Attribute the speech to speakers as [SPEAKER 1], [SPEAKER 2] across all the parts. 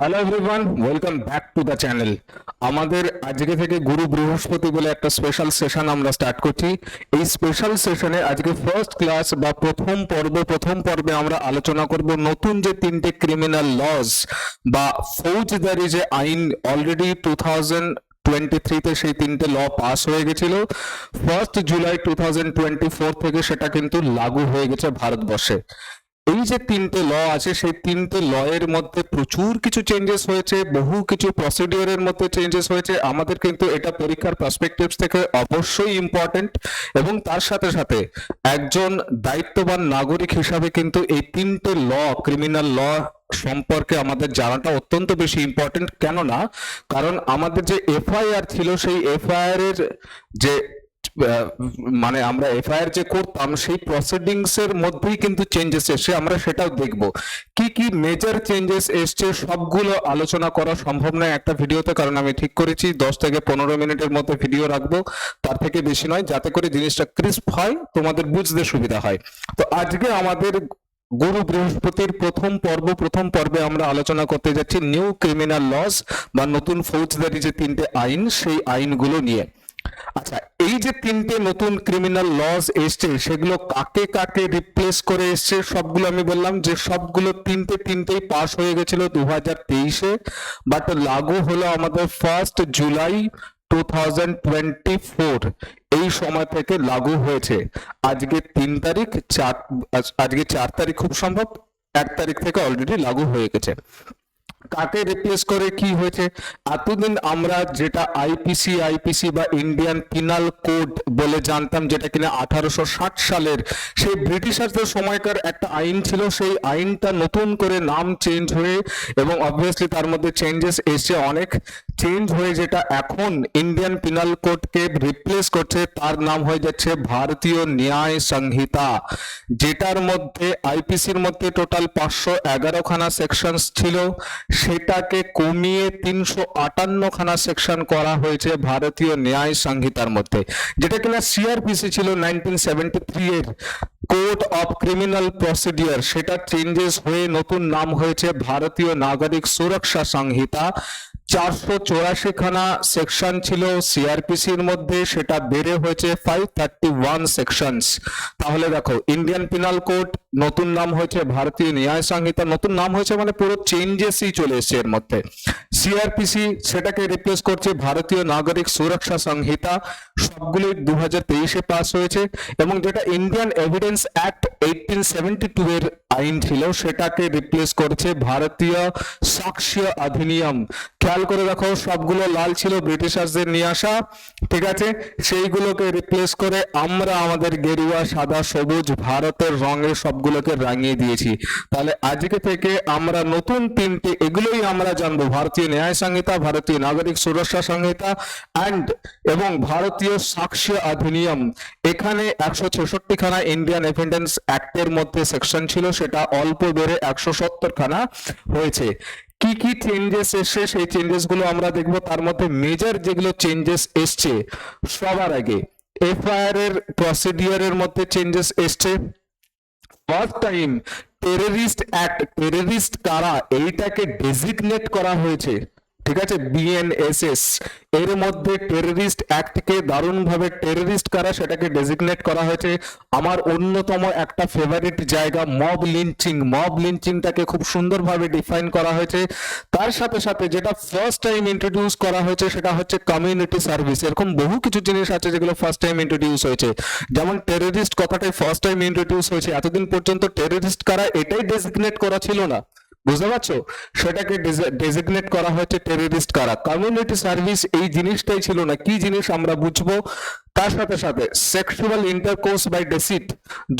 [SPEAKER 1] Hello everyone welcome back to the channel আমাদের আজকে থেকে গুরু বৃহস্পতি বলে একটা স্পেশাল সেশন আমরা স্টার্ট করছি। এই স্পেশাল সেশনে আজকে ফার্স্ট ক্লাস বা প্রথম পর্ব, প্রথম পর্বে আমরা আলোচনা করব নতুন যে তিনটে ক্রিমিনাল লজ বা ফৌজদারি যে আইন অলরেডি টু থাউজেন্ড টোয়েন্টি থ্রিতে সেই তিনটে ল পাস হয়ে গেছিল। First July two thousand twenty four থেকে সেটা কিন্তু লাগু হয়ে গেছে ভারতবর্ষে। এই যে তিনটে ল আছে, সেই তিনটে ল এর মধ্যে প্রচুর কিছু চেঞ্জেস হয়েছে, বহু কিছু প্রসিডিওরের মধ্যে চেঞ্জেস হয়েছে। আমাদের কিন্তু এটা পরীক্ষার পার্সপেক্টিভ থেকে অবশ্যই ইম্পর্টেন্ট এবং তার সাথে সাথে একজন দায়িত্ববান নাগরিক হিসাবে কিন্তু এই তিনটে ল ক্রিমিনাল ল সম্পর্কে আমাদের জানাটা অত্যন্ত বেশি ইম্পর্টেন্ট কেননা, কারণ আমাদের যে এফআইআর ছিল, সেই এফআইআর এর যে মানে আমরা এফআইআর যে করতাম, সেই প্রসিডিংস এর মধ্যেই কিন্তু চেঞ্জেস এসছে আমরা সেটাও দেখব। কি কি মেজর চেঞ্জেস এসছে, সবগুলো আলোচনা করা সম্ভব নয় একটা ভিডিওতে, কারণ আমি ঠিক করেছি, দশ থেকে পনেরো মিনিটের মধ্যে ভিডিও রাখব, তার থেকে বেশি নয়, যাতে করে জিনিসটা ক্রিস্প হয়, তোমাদের বুঝতে সুবিধা হয়। তো আজকে আমাদের গুরু বৃহস্পতির প্রথম পর্ব, প্রথম পর্বে আমরা আলোচনা করতে যাচ্ছি নিউ ক্রিমিনাল লস বা নতুন ফৌজদারি যে তিনটে আইন, সেই আইনগুলো নিয়ে। আচ্ছা এই যে তিনটে নতুন ক্রিমিনাল লস এসছে, সেগুলো কাকে কাকে রিপ্লেস করে এসছে, সবগুলো আমি বললাম যে সবগুলো তিনটে তিনটেই পাস হয়ে গেছিল দু হাজার তেইশে বাট লাগু হলো আমাদের first July two thousand twenty four এই সময় থেকে লাগু হয়েছে। আজকে তিন তারিখ, চার আজকে চার তারিখ খুব সম্ভব, এক তারিখ থেকে অলরেডি লাগু হয়ে গেছে। কাকে রিপ্লেস করে, কি হয়েছে? এতদিন আমরা যেটা আইপিসি আইপিসি বা ইন্ডিয়ান পিনাল কোড বলে জানতাম, যেটা কিনা আঠারোশো ষাট সালের, সেই ব্রিটিশারদের সময়কার একটা আইন ছিল, সেই আইনটা নতুন করে নাম চেঞ্জ হয়ে এবং অবভিয়াসলি তার মধ্যে চেঞ্জেস এসে অনেক। চেঞ্জ হয়ে যেটা এখন ইন্ডিয়ান পিনাল কোডকে রিপ্লেস করছে, তার নাম হয়ে যাচ্ছে ভারতীয় ন্যায় সংহিতা, যেটার মধ্যে আইপিসির মধ্যে টোটাল পাঁচশো এগারো খানা সেকশনস ছিল। সেটাকে কমিয়ে তিনশো আটান্ন খানা সেকশন করা হয়েছে ভারতীয় ন্যায় সংহিতার মধ্যে। যেটা কিনা সিআরপিসি ছিল নাইনটিন সেভেন্টি থ্রি এর কোড অফ ক্রিমিনাল প্রসিডিওর সেটা চেঞ্জেস হয়ে নতুন নাম হয়েছে ভারতীয় নাগরিক সুরক্ষা সংহিতা। চারশো চৌরাশি খানা সেকশন ছিল সিআরপিসির মধ্যে, সেটা বেড়ে হয়েছে ফাইভ থার্টি ওয়ান সেকশনস তাহলে দেখো ইন্ডিয়ান পিনাল কোড নতুন নাম হয়েছে ভারতীয় ন্যায় সংহিতা, নতুন নাম হয়েছে মানে পুরো চেঞ্জেসই চলে এসছে এর মধ্যে। সিআরপিসি সেটাকে রিপ্লেস করছে ভারতীয় নাগরিক সুরক্ষা সংহিতা, সবগুলোই দু হাজার তেইশে পাস হয়েছে এবং যেটা Indian evidence act eighteen seventy two এর আইন ছিল, সেটাকে রিপ্লেস করছে ভারতীয় সাক্ষ্য অধিনিয়ম। খেয়াল করে দেখো, সবগুলো লাল ছিল, ব্রিটিশার্সদের নিয়ে আসা, ঠিক আছে? সেইগুলোকে রিপ্লেস করে আমরা আমাদের গেরুয়া, সাদা, সবুজ, ভারতের রঙের রঙে সবগুলোকে রাঙিয়ে দিয়েছি। তাহলে আজকে থেকে আমরা নতুন তিনটে, এগুলোই আমরা জানব। ভারতীয় ন্যায় সংহিতা, ভারতীয় নাগরিক সুরক্ষা সংহিতা অ্যান্ড এবং ভারতীয় সাক্ষ্য অধিনিয়ম। এখানে একশো ছেষট্টি খানা ইন্ডিয়ান এভিডেন্স অ্যাক্টের মধ্যে সেকশন ছিল, সেটা অল্প বেড়ে একশো সত্তর খানা হয়েছে। কি কি চেঞ্জেস এসছে, সেই চেঞ্জেসগুলো আমরা দেখব। তার মধ্যে মেজর যেগুলো চেঞ্জেস এসছে, সবার আগে এফআইআর এর প্রসিডিওরের মধ্যে চেঞ্জেস এসছে। First time terrorist act terrorist কারা এইটাকে ডেজিগনেট করা হয়েছে। ঠিক আছে? বিএনএসএস এর মধ্যে টেররিস্ট অ্যাক্টকে দারুণভাবে টেররিস্ট কারা সেটাকে ডেজিগনেট করা হয়েছে? আমার অন্যতম একটা ফেভারিট জায়গা মব লিঞ্চিং মব লিঞ্চিংটাকে খুব সুন্দরভাবে ডিফাইন করা হয়েছে। তার সাথে সাথে যেটা ফার্স্ট টাইম ইন্ট্রোডিউস করা হয়েছে সেটা হচ্ছে কমিউনিটি সার্ভিস এরকম বহু কিছু জিনিস আছে যেগুলো ফার্স্ট টাইম ইন্ট্রোডিউস হয়েছে। যেমন টেররিস্ট কথাটাই ফার্স্ট টাইম ইন্ট্রোডিউস হয়েছে। এতদিন পর্যন্ত টেররিস্ট কারা এটাই ডেজিগনেট করা ছিল না। বুঝতে পারছ? সেটাকে ডেজিগনেট করা হয়েছে টেররিস্ট কারা। কমিউনিটি সার্ভিস এই জিনিসটাই ছিল না। কি জিনিস আমরা বুঝব? তার সাথে সাথে সেক্সুয়াল ইন্টারকোর্স বাই ডেসিট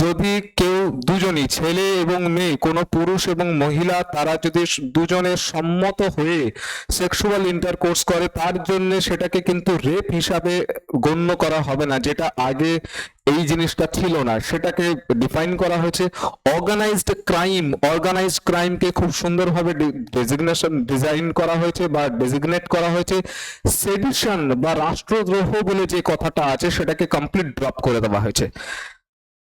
[SPEAKER 1] যদি কেউ দুজনই, ছেলে এবং মেয়ে, কোনো পুরুষ এবং মহিলা, তারা যদি দুজনে সম্মত হয়ে সেক্সুয়াল ইন্টারকোর্স করে, তার জন্য সেটাকে কিন্তু রেপ হিসাবে গণ্য করা হবে না, যেটা আগে এই জিনিসটা ছিল না। সেটাকে ডিফাইন করা হয়েছে অর্গানাইজড ক্রাইম অর্গানাইজড ক্রাইমকে খুব সুন্দরভাবে ডেজিগনেশন ডিজাইন করা হয়েছে বা ডেজিগনেট করা হয়েছে। সেডিশন বা রাষ্ট্রদ্রোহ বলে যে কথাটা আছে সেটাকে কমপ্লিট ড্রপ করে দেওয়া হয়েছে।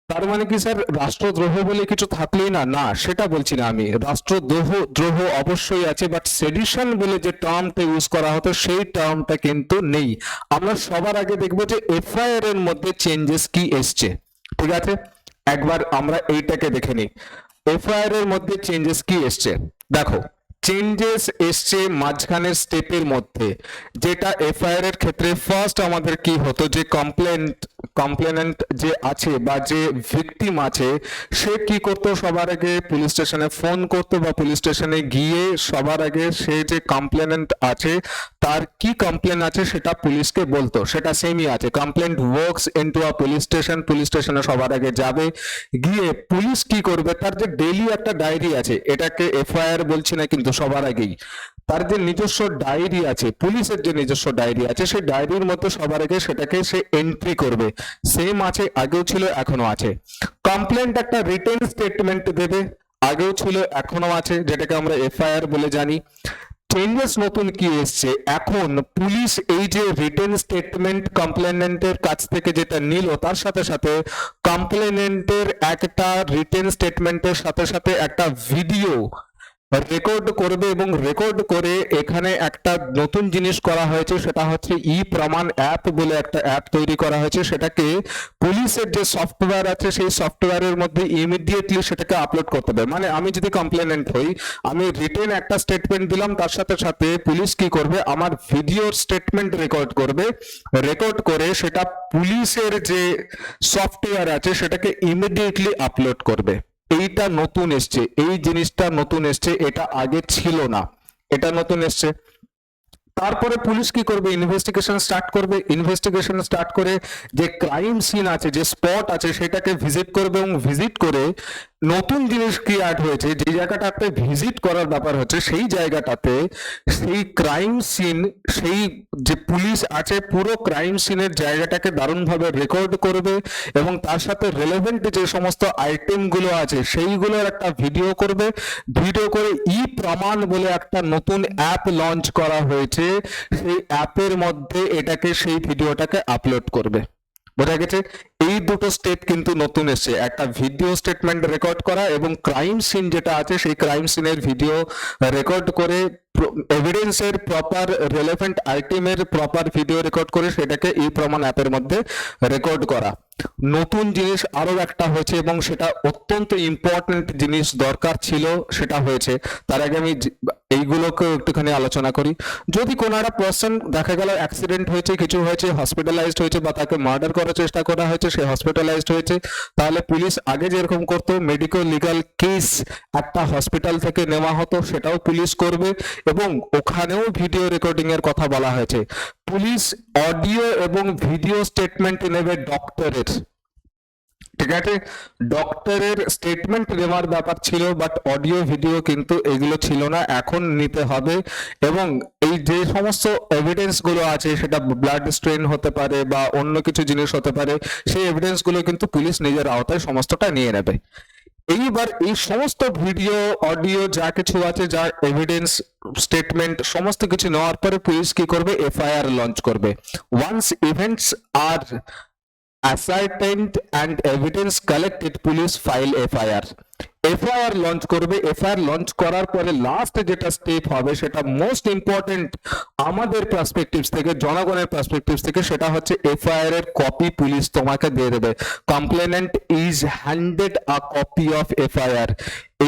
[SPEAKER 1] তার মানে কি স্যার রাষ্ট্রদ্রোহ বলে কিছু থাকলেই না? না, সেটা বলছি না আমি। রাষ্ট্রদ্রোহ, দ্রোহ অবশ্যই আছে বাট সেডিশন বলে যে টার্মটা ইউজ করা হতো, সেই টার্মটা কিন্তু নেই। আমরা সবার আগে দেখব যে এফআইআর এর মধ্যে চেঞ্জেস কি এসছে। ঠিক আছে? একবার আমরা এইটাকে দেখে নিই। এফআইআর এর মধ্যে চেঞ্জেস কি এসছে? দেখো চেঞ্জেস এসছে মাঝখানের স্টেপের মধ্যে। যেটা এফআইআর এর ক্ষেত্রে ফার্স্ট আমাদের কি হতো? যে কমপ্লেন্ট কমপ্লেনেন্ট যে আছে বা যে ভিকটিম আছে, সে কি করতো? সবার আগে পুলিশ স্টেশনে ফোন করতো বা পুলিশ স্টেশনে গিয়ে সবার আগে সে যে কমপ্লেনেন্ট আছে, তার কি কমপ্লেন আছে সেটা পুলিশকে বলতো। সেটা সেমই আছে। Complaint works into a police station police স্টেশনে সবার আগে যাবে, গিয়ে পুলিশ কি করবে? তার যে ডেইলি একটা ডায়েরি আছে, এটাকে এফআইআর বলছি না, কিন্তু সবার আগেই। তার যে নিজস্ব ডায়েরি আছে, পুলিশের যে নিজস্ব ডায়েরি আছে, সেই ডায়েরির মধ্যে সবার আগে সেটাকে সে এন্ট্রি করবে। সেম আছে, আগেও ছিল এখনও আছে। কমপ্লেন্ট একটা রিটেন স্টেটমেন্ট দেবে, আগেও ছিল এখনও আছে, যেটাকে আমরা এফআইআর বলে জানি। চেঞ্জেস নতুন কি এসছে? এখন পুলিশ এই যে রিটেন স্টেটমেন্ট কমপ্লেনেন্টের কাছ থেকে যেটা নিল, তার সাথে সাথে কমপ্লেনেন্টের একটা রিটেন স্টেটমেন্টের সাথে সাথে একটা ভিডিও রেকর্ড করবে এবং রেকর্ড করে এখানে একটা নতুন জিনিস করা হয়েছে, সেটা হচ্ছে ই প্রমাণ অ্যাপ বলে একটা অ্যাপ তৈরি করা হয়েছে। সেটাকে পুলিশের যে সফটওয়্যার আছে, সেই সফটওয়্যারের মধ্যে ইমিডিয়েটলি সেটাকে আপলোড করতে হবে। মানে আমি যদি কমপ্লেনেন্ট হই, আমি রিটেন একটা স্টেটমেন্ট দিলাম, তার সাথে সাথে পুলিশ কি করবে? আমার ভিডিওর স্টেটমেন্ট রেকর্ড করবে। রেকর্ড করে সেটা পুলিশের যে সফটওয়্যার আছে, সেটাকে ইমিডিয়েটলি আপলোড করবে। এইটা নতুন এসছে, এই জিনিসটা নতুন এসছে, এটা আগে ছিল না। এটা নতুন এসছে। তারপরে পুলিশ কি করবে? ইনভেস্টিগেশন স্টার্ট করবে। ইনভেস্টিগেশন স্টার্ট করে যে ক্রাইম সিন আছে, যে স্পট আছে, সেটাকে ভিজিট করবে এবং ভিজিট করে নতুন জিনিস কি অ্যাড হয়েছে, যে জায়গাটাতে ভিজিট করার ব্যাপার হচ্ছে, সেই জায়গাটাতে সেই ক্রাইম সিন সেই যে পুলিশ আছে, পুরো ক্রাইম সিনের জায়গাটাকে দারুণভাবে রেকর্ড করবে এবং তার সাথে রেলেভেন্ট যে সমস্ত আইটেমগুলো আছে, সেইগুলোর একটা ভিডিও করবে। ভিডিও করে ই প্রমাণ বলে একটা নতুন অ্যাপ লঞ্চ করা হয়েছে, সেই অ্যাপের মধ্যে এটাকে, সেই ভিডিওটাকে আপলোড করবে। বোঝা গেছে? এই দুটো স্টেপ কিন্তু নতুন এসেছে। একটা ভিডিও স্টেটমেন্ট রেকর্ড করা এবং ক্রাইম সিন যেটা আছে, সেই ক্রাইম সিনের ভিডিও রেকর্ড করে এভিডেন্সের প্রপার রেলেভেন্ট আইটেমের প্রপার ভিডিও রেকর্ড করে সেটাকে এই প্রমাণ অ্যাপের মধ্যে রেকর্ড করা। নতুন জিনিস আরও একটা হয়েছে এবং সেটা অত্যন্ত ইম্পর্টেন্ট জিনিস দরকার ছিল, সেটা হয়েছে। তার আগে আমি এইগুলোকে একটুখানি আলোচনা করি। যদি কোনো একটা পার্সন দেখা গেল অ্যাক্সিডেন্ট হয়েছে, কিছু হয়েছে হসপিটালাইজড হয়েছে বা তাকে মার্ডার করার চেষ্টা করা হয়েছে, সে হসপিটালাইজড হয়েছে, তাহলে পুলিশ আগে যেরকম করতো মেডিকেল লিগাল কেস একটা হসপিটাল থেকে নেওয়া হতো, সেটাও পুলিশ করবে। এবং ওখানেও ভিডিও রেকর্ডিং এর কথা বলা হয়েছে। পুলিশ অডিও এবং ভিডিও স্টেটমেন্ট নেবে ডক্টরের ঠিক আছে? ডক্টরের স্টেটমেন্ট নেওয়ার ব্যাপার ছিল বাট অডিও ভিডিও কিন্তু এগুলো ছিল না, এখন নিতে হবে। এবং এই যে সমস্ত এভিডেন্সগুলো আছে, সেটা ব্লাড স্ট্রেন হতে পারে বা অন্য কিছু জিনিস হতে পারে, সেই এভিডেন্সগুলো কিন্তু পুলিশ নিজের আওতায় সমস্তটা নিয়ে নেবে। এইবার এই সমস্ত ভিডিও, অডিও, যা কিছু আছে, যা এভিডেন্স স্টেটমেন্ট সমস্ত কিছু নেওয়ার পরে পুলিশ কি করবে? এফআইআর লঞ্চ করবে। Once events are ascertained and evidence collected police file FIR. FIR launch করবে। এফআইআর লঞ্চ করার পরে লাস্ট যেটা স্টেপ হবে সেটা মোস্ট ইম্পর্টেন্ট আমাদের পার্সপেক্টিভস থেকে, জনগণের পার্সপেক্টিভস থেকে সেটা হচ্ছে এফআইআর এর কপি পুলিশ তোমাকে দিয়ে দেবে। Complainant is handed a copy of FIR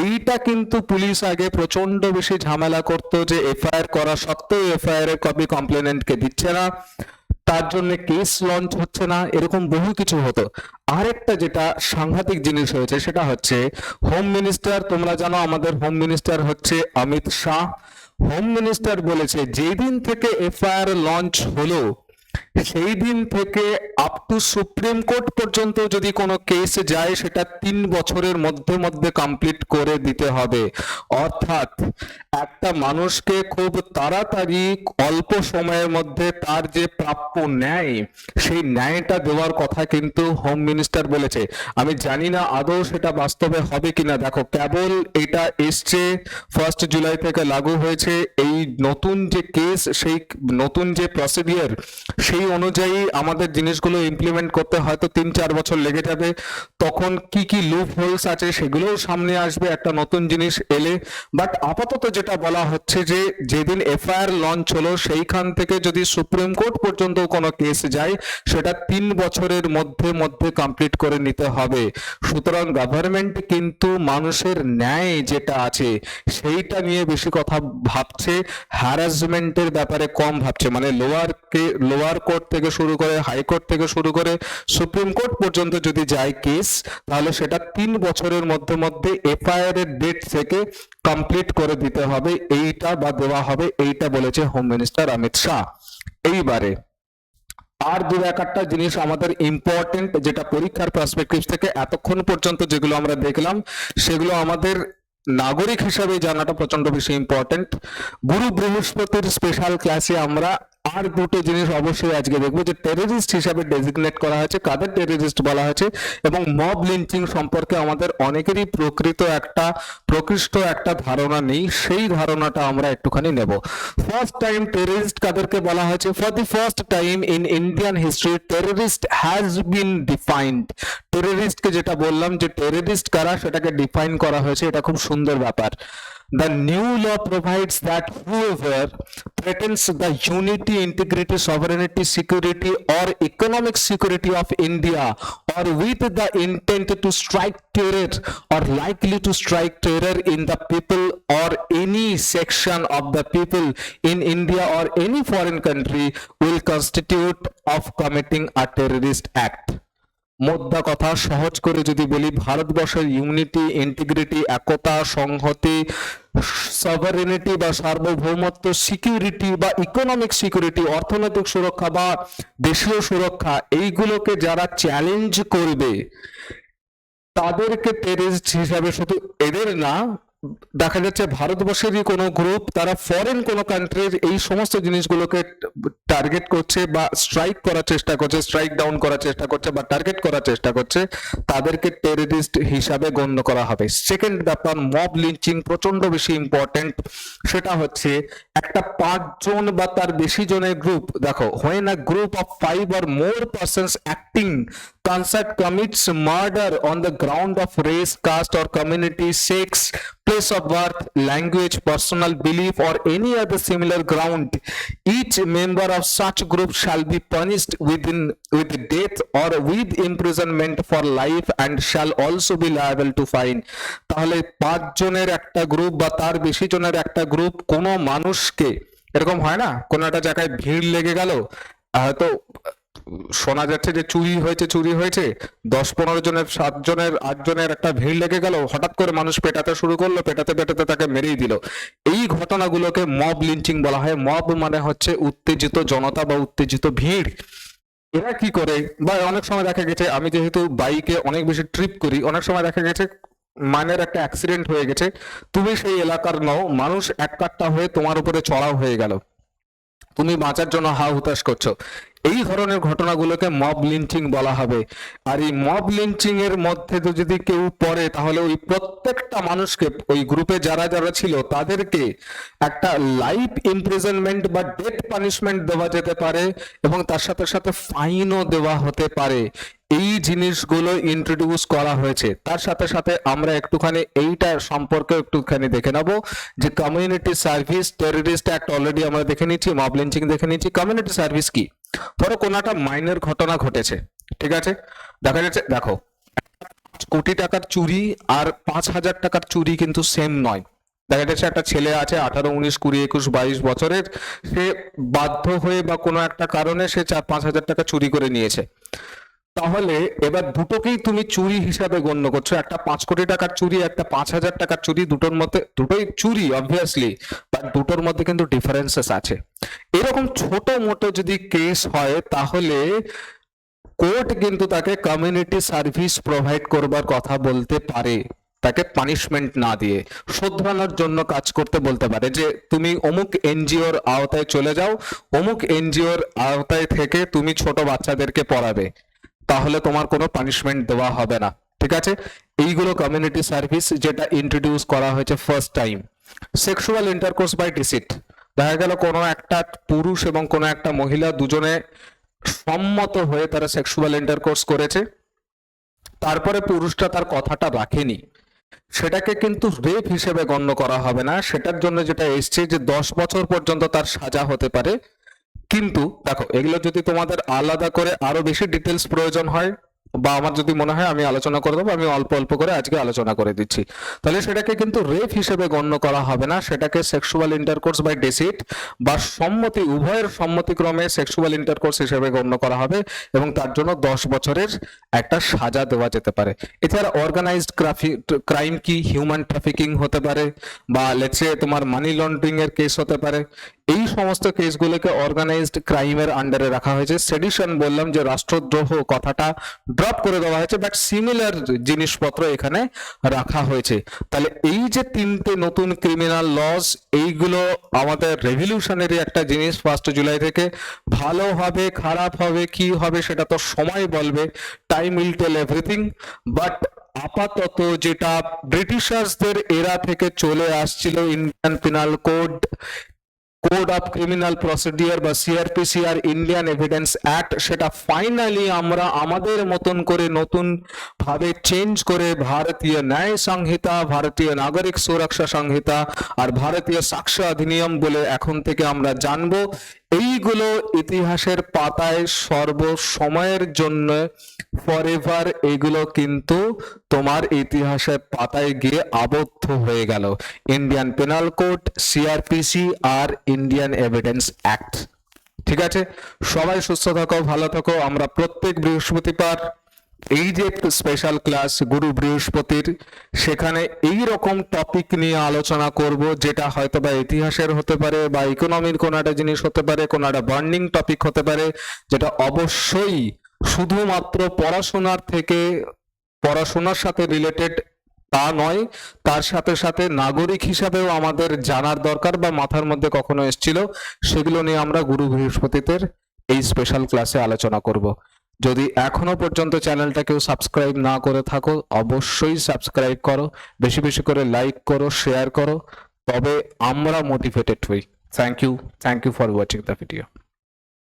[SPEAKER 1] এইটা কিন্তু পুলিশ আগে প্রচণ্ড বেশি ঝামেলা করতো যে এফআইআর করা সত্ত্বেও এফআইআর এর কপি কমপ্লেনেন্টকে দিচ্ছে না। তার জন্য কেস লঞ্চ হচ্ছে না, এরকম বহু কিছু হতো। আরেকটা যেটা সাংঘাতিক জিনিস হয়েছে, সেটা হচ্ছে হোম মিনিস্টার তোমরা জানো আমাদের হোম মিনিস্টার হচ্ছে অমিত শাহ। হোম মিনিস্টার বলেছে, যেদিন থেকে এফআইআর লঞ্চ হলো সেই দিন থেকে আপ টু সুপ্রিম কোর্ট পর্যন্ত যদি কোনো কেস যায়, সেটা তিন বছরের মধ্যে মধ্যে কমপ্লিট করে দিতে হবে। অর্থাৎ একটা মানুষকে খুব তাড়াতাড়ি অল্প সময়ের মধ্যে তার যে প্রাপ্য ন্যায়, সেই ন্যায়টা দেওয়ার কথা কিন্তু হোম মিনিস্টার বলেছে। আমি জানি না আদৌ সেটা বাস্তবে হবে কিনা। দেখো, কেবল এটা এসছে ফার্স্ট জুলাই থেকে লাগু হয়েছে। এই নতুন যে কেস সেই নতুন যে প্রসিডিওর সেই অনুযায়ী আমাদের জিনিসগুলো ইমপ্লিমেন্ট করতে হয়তো তিন চার বছর লেগে যাবে। তখন কি কি লুপ হোলস আছে সেগুলোও সামনে আসবে। একটা নতুন জিনিস এলে। বাট আপাতত যেটা বলা হচ্ছে যে যেদিন এফআইআর লঞ্চ হলো, সেইখান থেকে যদি সুপ্রিম কোর্ট পর্যন্ত কোনো কেস যায়, সেটা তিন বছরের মধ্যে মধ্যে কমপ্লিট করে নিতে হবে। সুতরাং গভর্নমেন্ট কিন্তু মানুষের ন্যায় যেটা আছে, সেইটা নিয়ে বেশি কথা ভাবছে হ্যারাসমেন্টের ব্যাপারে কম ভাবছে। মানে লোয়ার কে লোয়ার কোর্ট থেকে শুরু করে হাইকোর্ট থেকে শুরু করে সুপ্রিম কোর্ট পর্যন্ত যদি যায় কেস তাহলে সেটা তিন বছরের মধ্যে মধ্যে এফআইআর এর ডেট থেকে কমপ্লিট করে দিতে হবে, এইটা বা দেওয়া হবে, এইটা বলেছে হোম মিনিস্টার অমিত শাহ এইবারে, আর দু এক একটা জিনিস আমাদের ইম্পর্টেন্ট যেটা পরীক্ষার পার্সপেক্টিভ থেকে এতক্ষণ পর্যন্ত যেগুলো আমরা দেখলাম, সেগুলো আমাদের নাগরিক হিসাবে জানাটা প্রচণ্ড বেশি ইম্পর্টেন্ট গুরু বৃহস্পতির স্পেশাল ক্লাসে আমরা আর দুটো জিনিস অবশ্যই আজকে দেখব যে টেররিস্ট হিসাবে ডেজিগনেট করা হয়েছে, কাদের টেররিস্ট বলা হয়েছে এবং মব লিঞ্চিং সম্পর্কে আমাদের অনেকেরই প্রকৃত একটা, প্রকৃষ্ট একটা ধারণা নেই, সেই ধারণাটা আমরা একটুখানি নেব। ফার্স্ট টাইম টেররিস্ট কাদেরকে বলা হয়েছে? For the first time in Indian history terrorist has been defined টেররিস্টকে যেটা বললাম যে টেররিস্ট কারা সেটাকে ডিফাইন করা হয়েছে, এটা খুব সুন্দর ব্যাপার। The new law provides that whoever threatens the unity, integrity, sovereignty, security, or economic security of India, or with the intent to strike terror or likely to strike terror in the people or any section of the people in India or any foreign country will constitute of committing a terrorist act. মোদ্দা কথা সহজ করে যদি বলি, ভারতবর্ষের unity, integrity, একতা, সংহতি, সভারেনিটি বা সার্বভৌমত্ব, সিকিউরিটি বা ইকোনমিক সিকিউরিটি, অর্থনৈতিক সুরক্ষা বা দেশীয় সুরক্ষা, এইগুলোকে যারা চ্যালেঞ্জ করবে, তাদেরকে টেরিস্ট হিসাবে শুধু এদের না দেখা যাচ্ছে ভারতবর্ষেরই কোনো গ্রুপ তারা ফরেন কোনো কান্ট্রির এই সমস্ত জিনিসগুলোকে টার্গেট করছে বা স্ট্রাইক করার চেষ্টা করছে স্ট্রাইক ডাউন করার চেষ্টা করছে বা টার্গেট করার চেষ্টা করছে, তাদেরকে টেররিস্ট হিসাবে গণ্য করা হবে। সেকেন্ড ব্যাপার মব লিঞ্চিং প্রচণ্ড বেশি ইম্পর্টেন্ট সেটা হচ্ছে একটা পাঁচজন বা তার বেশি জনের গ্রুপ দেখো when a group of five or more persons acting concert commits murder on the ground of race, caste, or community, sex, place of birth, language, personal belief, or any other similar ground, each member of such group shall be punished within with death or with imprisonment for life and shall also be liable to fine. তাহলে পাঁচ জনের একটা group বা তার বেশি জনের একটা group কোনো মানুষকে এরকম হয় না কোনো একটা জায়গায় ভিড় লেগে গেল হয়তো শোনা যাচ্ছে যে চুরি হয়েছে চুরি হয়েছে। দশ পনেরো জনের, সাত জনের, আট জনের একটা ভিড় লেগে গেল। হঠাৎ করে মানুষ পেটাতে শুরু করল, পেটাতে পেটাতে তাকে মেরেই দিল। এই ঘটনাগুলোকে মব লিঞ্চিং বলা হয়। মব মানে হচ্ছে উত্তেজিত জনতা বা উত্তেজিত ভিড়। এরা কি করে? বা অনেক সময় দেখা গেছে, আমি যেহেতু বাইকে অনেক বেশি ট্রিপ করি, অনেক সময় দেখা গেছে, মানের একটা অ্যাক্সিডেন্ট হয়ে গেছে। তুমি সেই এলাকার নও, মানুষ এক কাট্টা হয়ে তোমার উপরে চড়াও হয়ে গেল। তুমি বাঁচার জন্য হা হুতাশ করছ। এই ধরনের ঘটনাগুলোকে মব লিঞ্চিং বলা হবে। আর এই মব লিঞ্চিং এর মধ্যে তো যদি কেউ পড়ে, তাহলে ওই প্রত্যেকটা মানুষকে, ওই গ্রুপে যারা যারা ছিল, তাদেরকে একটা লাইফ ইমপ্রিজনমেন্ট বা ডেথ পানিশমেন্ট দেওয়া যেতে পারে এবং তার সাথে সাথে ফাইনও দেওয়া হতে পারে। এই জিনিসগুলো ইন্ট্রোডিউস করা হয়েছে। তার সাথে সাথে আমরা একটুখানি এইটার সম্পর্কে একটুখানি দেখে নেব যে community service terrorist act already আমরা দেখে নিচ্ছি মব লিঞ্চিং দেখে নিচ্ছি। কমিউনিটি সার্ভিস কি? ধরো কোনো একটা মাইনের ঘটনা ঘটেছে, ঠিক আছে? দেখা যাচ্ছে, দেখো কোটি টাকার চুরি আর পাঁচ হাজার টাকার চুরি কিন্তু সেম নয়। দেখা যাচ্ছে একটা ছেলে আছে আঠারো, উনিশ, কুড়ি, একুশ, বাইশ বছরের, সে বাধ্য হয়ে বা কোনো একটা কারণে সে চার, পাঁচ হাজার টাকা চুরি করে নিয়েছে। তাহলে এবার দুটোকেই তুমি চুরি হিসাবে গণ্য করছ। একটা পাঁচ কোটি টাকার চুরি, একটা পাঁচ হাজার টাকার চুরি, দুটোর মধ্যে, দুটোই চুরি অবভিয়াসলি বাট দুটোর মধ্যে কিন্তু ডিফারেন্সেস আছে। এরকম ছোট মোটো যদি কেস হয়, তাহলে কোর্ট কিন্তু তাকে কমিউনিটি সার্ভিস প্রোভাইড করবার কথা বলতে পারে। তাকে পানিশমেন্ট না দিয়ে, শোধরানোর জন্য কাজ করতে বলতে পারে। যে তুমি অমুক এনজিওর আওতায় চলে যাও, অমুক এনজিওর আওতায় থেকে তুমি ছোট বাচ্চাদেরকে পড়াবে। তাহলে তোমার কোনো পানিশমেন্ট দেওয়া হবে না, ঠিক আছে? এইগুলো কমিউনিটি সার্ভিস যেটা ইন্ট্রোডিউস করা হয়েছে first time sexual intercourse by deceit দেখা গেল কোনো একটা পুরুষ এবং কোনো একটা মহিলা দুজনে সম্মত হয়ে তারা সেক্সুয়াল ইন্টারকোর্স করেছে। তারপরে পুরুষটা তার কথাটা রাখেনি। সেটাকে কিন্তু রেপ হিসেবে গণ্য করা হবে না। সেটার জন্য যেটা এসছে যে দশ বছর পর্যন্ত তার সাজা হতে পারে। কিন্তু দেখো, এগুলো যদি তোমাদের আলাদা করে আরও বেশি ডিটেলস প্রয়োজন হয়, বা আমার যদি মনে হয় আমি আলোচনা করে দেবো, আমি অল্প অল্প করে আজকে আলোচনা করে দিচ্ছি। তাহলে সেটাকে কিন্তু রেপ হিসেবে গণ্য করা হবে না, সেটাকে সেক্সুয়াল ইন্টারকোর্স বাই ডেসিট বা সম্মতি, উভয়ের সম্মতিক্রমে সেক্সুয়াল ইন্টারকোর্স হিসেবে গণ্য করা হবে, এবং তার জন্য দশ বছরের একটা সাজা দেওয়া যেতে পারে। এছাড়া অর্গানাইজড ক্রাইম কি? হিউম্যান ট্রাফিকিং হতে পারে, বা লেটসে তোমার মানি লন্ডারিং এর কেস হতে পারে। এই সমস্ত কেসগুলোকে অর্গানাইজড ক্রাইমের আন্ডারে রাখা হয়েছে। সেডিশন বললাম যে রাষ্ট্রদ্রোহ কথাটা ড্রপ করে দেওয়া হয়েছে বাট সিমিলার জিনিসপত্র এখানে রাখা হয়েছে। তাহলে এই যে তিনটে নতুন ক্রিমিনাল লস এইগুলো আমাদের রেভলিউশনারি একটা জিনিস ফার্স্ট জুলাই থেকে। ভালো হবে, খারাপ হবে, কি হবে সেটা তো সময় বলবে time will tell everything but আপাতত যেটা ব্রিটিশার্সদের এরা থেকে চলে আসছিল Indian penal code code of criminal procedure বা সিআরপিসিআর ইন্ডিয়ান এভিডেন্স অ্যাক্ট সেটা ফাইনালি আমরা আমাদের মতন করে নতুন ভাবে চেঞ্জ করে ভারতীয় ন্যায় সংহিতা, ভারতীয় নাগরিক সুরক্ষা সংহিতা আর ভারতীয় সাক্ষ্য অধিনিয়ম বলে এখন থেকে আমরা জানব। এইগুলো ইতিহাসের পাতায় সর্ব সময়ের জন্য ফরএভার এগুলো কিন্তু তোমার ইতিহাসের পাতায় গিয়ে আবদ্ধ হয়ে গেল। ইন্ডিয়ান পেনাল কোড সিআরপিসি আর ইন্ডিয়ান এভিডেন্স অ্যাক্ট ঠিক আছে? সবাই সুস্থ থাকো, ভালো থাকো। আমরা প্রত্যেক বৃহস্পতিবার এই যে স্পেশাল ক্লাস গুরু বৃহস্পতির সেখানে এই রকম টপিক নিয়ে আলোচনা করব, যেটা হয়তো বা ইতিহাসের হতে পারে বা ইকোনমির কোনো একটা জিনিস হতে পারে, কোনো একটা বার্নিং টপিক হতে পারে, যেটা অবশ্যই শুধুমাত্র পড়াশোনার থেকে, পড়াশোনার সাথে রিলেটেড তা নয়, তার সাথে সাথে নাগরিক হিসাবেও আমাদের জানার দরকার বা মাথার মধ্যে কখনো এসেছিল, সেগুলো নিয়ে আমরা গুরু বৃহস্পতিদের এই স্পেশাল ক্লাসে আলোচনা করব। যদি এখনও পর্যন্ত চ্যানেলটা কেউ সাবস্ক্রাইব না করে থাকো, অবশ্যই সাবস্ক্রাইব করো, বেশি বেশি করে লাইক করো, শেয়ার করো। তবে আমরা মোটিভেটেড হই। Thank you thank you for watching the video